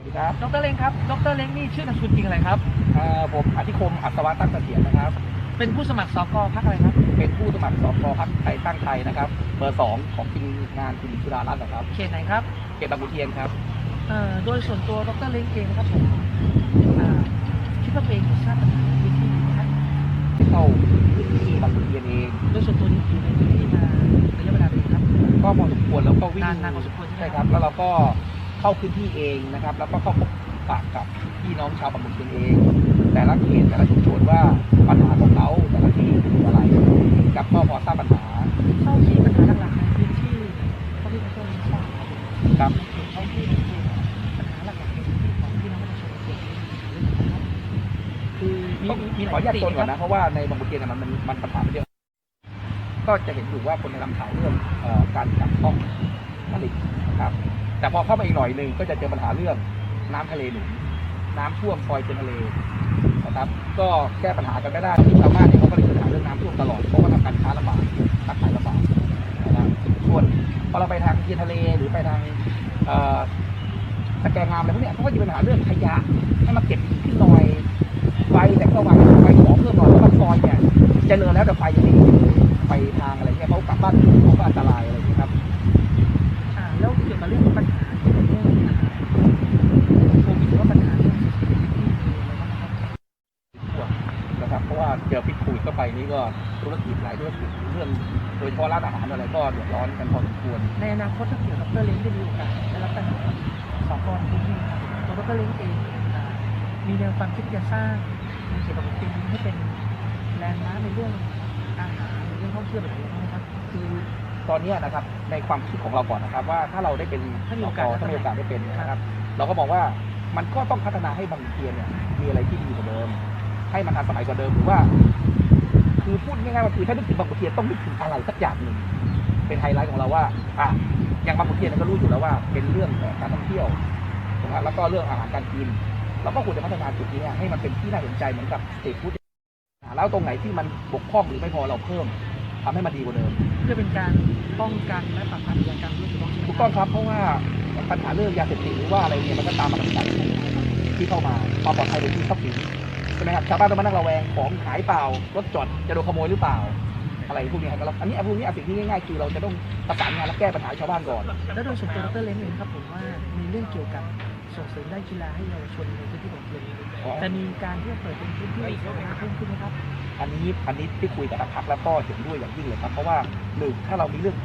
สวัสดีครับดรเล้งครับดรเล้งนี่ชื่อนามสกุลจริงอะไรครับเอ่อผมอธิคมอัศวะตั้งเสถียรนะครับ เป็นผู้สมัครสกพักอะไรครับ เป็นผู้สมัครสกพักไทยตั้งไทยนะครับ เบอร์สองของทีมงานคุณสุดารัตน์นะครับ เขตไหนครับ เขตบางขุนเทียนครับเอ่อโดยส่วนตัวดรเล้งเองนะครับผมอ่าคิดว่าตัวเองทราบปัญหาในพื้นที่ไหมครับเข้าพื้นที่บางขุนเทียนเอง โดยส่วนตัวนี้อยู่ในพื้นที่มาระยะเวลาเป็นไงครับ ก็พอสมควรแล้วก็วิ่งนานนานพอสมควรใช่ใช่ไหมครับ แล้วเราก็ เข้าพื้นที่เองนะครับ แล้วก็เข้าพบปะกับพี่น้องชาวบางขุนเทียนเอง แต่ละเขตแต่ละชุมชนว่าปัญหาของเขาแต่ละที่คืออะไรกับก็พอทราบปัญหาเท่าที่ปัญหาหลักๆในพื้นที่เท่าที่ดรเล้งทราบครับครับเท่าที่เห็นคือปัญหาหลักๆในพื้นที่ของพี่น้องประชาชนเกี่ยวกับเรื่องอะไรครับคือมีต้องมีมีหขอลาอยนุญาตมิตตินก่อนครันะบเพราะว่าในบางขุนเทียนเนยมันมันมันปัญหามันเยอะก็จะเห็นอยู่ว่าคนในลำข่าวเรื่องเอ่อการกักต้องผลิตนะครับ แต่พอเข้ามาอีกหน่อยหนึ่งก็จะเจอปัญหาเรื่องน้ำทะเลหนุนน้ำท่วมซอยเป็นทะเลนะครับ ก็แก้ปัญหากันไม่ได้ที่ชาวบ้านเนี่ยเขาก็เลยมีปัญหาเรื่องน้ำท่วมตลอดเพราะว่าทำการค้าลำบากค้าขายลำบากนะครับส่วนพอเราไปทางเทียนทะเลหรือไปทางตะแกรงงามอะไรพวกนี้เขาก็จะมีปัญหาเรื่องขยะให้มาเก็บขึ้นหน่อยไฟแต่ก็ว่าไฟขอเพิ่มหน่อยเพราะว่าซอยเนี่ยเจริญแล้วแต่ไฟ ธุรกิจหลายธุรกิจเรื่องโดยเฉพาะร้านอาหารอะไรก็เดือดร้อนกันพอสมควร ในอนาคตถ้าเกี่ยวกับดรเล้งได้มีโอกาสได้รับการสอบกรพื้นที่ครับตัวดรเล้งเองมีแนวความคิดจะสร้างในเขตบางขุนเทีนให้เป็นแลนด์มาร์คในเรื่องอาหารในเรื่องท่องเที่ยวแบบนี้นะครับคือตอนนี้นะครับในความคิดของเราก่อนนะครับ ว่าถ้าเราได้เป็นถ้ามีสโอกกาสถ้ามีโอกาสได้เป็นนะครับ เราก็มองว่ามันก็ต้องพัฒนาให้บางเทียนเนี่ยมีอะไรที่ดีกว่าเดิม ให้มันทันสมัยกว่าเดิมหรือว่า คือพูดง่ายๆว่าคือถ้านึกถึงบางขุนเทียนต้องนึกถึงอะไรสักอย่างหนึ่งเป็นไฮไลท์ของเราว่าอะอย่างบางขุนเทียนเนี่ยก็รู้อยู่แล้วว่า เป็นเรื่องของการท่องเที่ยวนะครับแล้วก็เรื่องอาหารการกินเราก็ควรจะพัฒนาจุดนี้ให้มันเป็นที่น่าสนใจเหมือนกับสตรีทฟู้ดแล้วตรงไหนที่มันบกพร่องหรือไม่พอเราเพิ่มทำให้มันดีกว่าเดิมเพื่อเป็นการป้องกันและปราบปรามยาการรู้ถูกต้องใช่ไหมถูกคต้รัอบงครับเพราะว่าปัญหาเรื่องยาเสพติดหรือว่าอะไรเนี่ยมันก็ตามมากับการที่เข้ามาความปลอดภัยในที่ทรัพย์สิน ใช่ไหมครับชาวบ้านต้องมานั่งระแวงของหายเปล่ารถจอดจะโดนขโมยหรือเปล่า อะไรพวกนี้ครับอันนี้พวกนี้สิ่งที่ง่ายๆคือเราจะต้องประสานงานและแก้ปัญหาให้ชาวบ้านก่อนแล้วโดยส่วนตัวดรเล้งเองครับผมว่ามีเรื่องเกี่ยวกับส่งเสริมด้านกีฬาให้เยาวชนในพื้นที่ของเรียนแต่มีการที่จะเปิดเป็นพื้นที่สาธารณะเพิ่มขึ้นไหมครับอันนี้อันนี้ที่คุยกับทางพักแล้วก็เห็นด้วยอย่างยิ่งเลยครับ เพราะว่าหนึ่งถ้าเรามีเรื่อง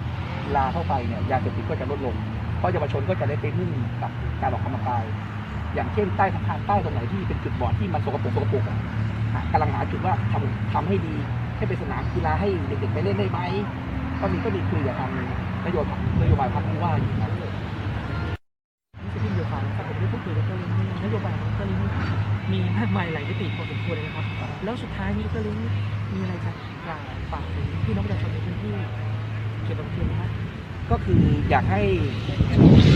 กีฬาเข้าไปเนี่ยยาเสพติดก็จะลดลง เพราะเยาวชนก็จะได้ไปนึ่งกับการออกกำลังกาย อย่างเช่นใต้สะพานใต้ตรงไหนที่เป็นจุดบอดที่มันสกปรกสกปรกอะหากำลังหาจุดว่าทำทำให้ดีให้เป็นสนามกีฬาให้เด็กๆไปเล่นได้ไหมก็มีก็มีคุยกับทางนโยบายนโยบายพักที่ว่าอยู่ครับนี่คือที่เดียวกันนะครับผมได้พูดคุยกับดรเล้งนี่นโยบายของดรเล้งนี่มีมากมายหลายมิติพอสมควรเลยนะครับ แล้วสุดท้ายนี้ดรเล้งมีอะไรจะกล่าวฝากถึงพี่น้องประชาชนในพื้นที่เขตบางเทียนนะครับ ก็คืออยากให้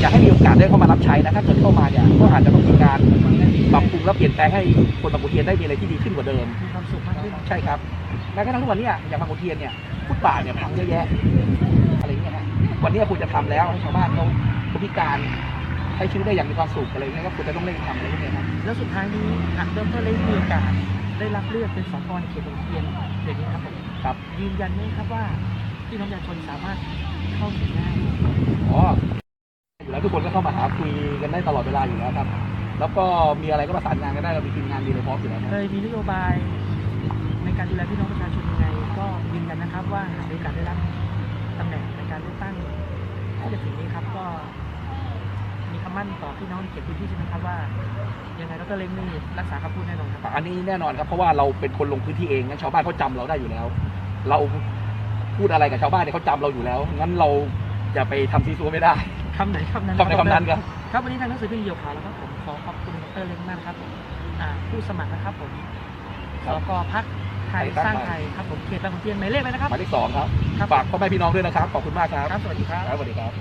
อยากให้มีโอกาสได้เข้ามารับใช้นะถ้าเกิดเข้ามาเนี่ยก็อาจจะต้องมีการปรับปรุงและเปลี่ยนแปลงให้คนบางขุนเทียนได้มีอะไรที่ดีขึ้นกว่าเดิมมีความสุขมากขึ้นใช่ครับแม้กระทั่งทุกวันเนี้อย่างบางขุนเทียนเนี่ยฟุตบาทเนี่ยพังเยอะแยะอะไรอย่างเงี้ยฮะวันนี้คุณจะทำแล้วให้ชาวบ้านเขาคนพิการใช้ชีวิตได้อย่างมีความสุขอะไรเงี้ยก็คุณจะต้องเร่งทำอะไรพวกเนี้ยครับแล้วสุดท้ายนี้หากดรเล้งมีโอกาสได้รับเลือกเป็นสกในเขตบางเทียนอย่างนี้ครับผมครับยืนยันไหมครับว่า พี่น้องประชาชนสามารถเข้าถึงได้อ๋ออยู่แล้วทุกคนก็เข้ามาหาคุยกันได้ตลอดเวลาอยู่แล้วครับ แล้วก็มีอะไรก็ประสานงานกันได้เรามีทีมงานดีเลยพร้อมอยู่แล้วครับเคยมีนโยบายในการดูแลพี่น้องประชาชนยังไง ก็ยืนยันนะครับว่าหากมีโอกาสได้รับตำแหน่งในการเลือกตั้งที่จะถึงนี้ครับก็มีคำมั่นต่อพี่น้องในเขตพื้นที่ใช่ไหมครับว่า ยังไงดรเล้งนี่รักษาคำพูดแน่นอนครับ อันนี้แน่นอนครับเพราะว่าเราเป็นคนลงพื้นที่เองงั้นชาวบ้านเขาจำเราได้อยู่แล้ว เรา พูดอะไรกับชาวบ้านเนี่ยเขาจำเราอยู่แล้ว งั้นเราจะไปทำซีซัวไม่ได้คำไหนคำนั้นคำในคำนั้นครับ ครับวันนี้ทางหนังสือพิมพ์เหี่ยวขาวแล้วครับผมขอขอบคุณดรเล้งมากนะครับผมอ่าผู้สมัครนะครับผมคสรับกพักไทยไทยสสร้าร้างงไทไทย ยครับผมเขตบางขุนเทียนหมายเลขไหมนะครับหมายเลขสองครับ ครับฝากพ่อแม่พี่น้องด้วยนะครับ ขอบคุณมากครับ ครับสวัสดีครับ ครับสวัสดีครับ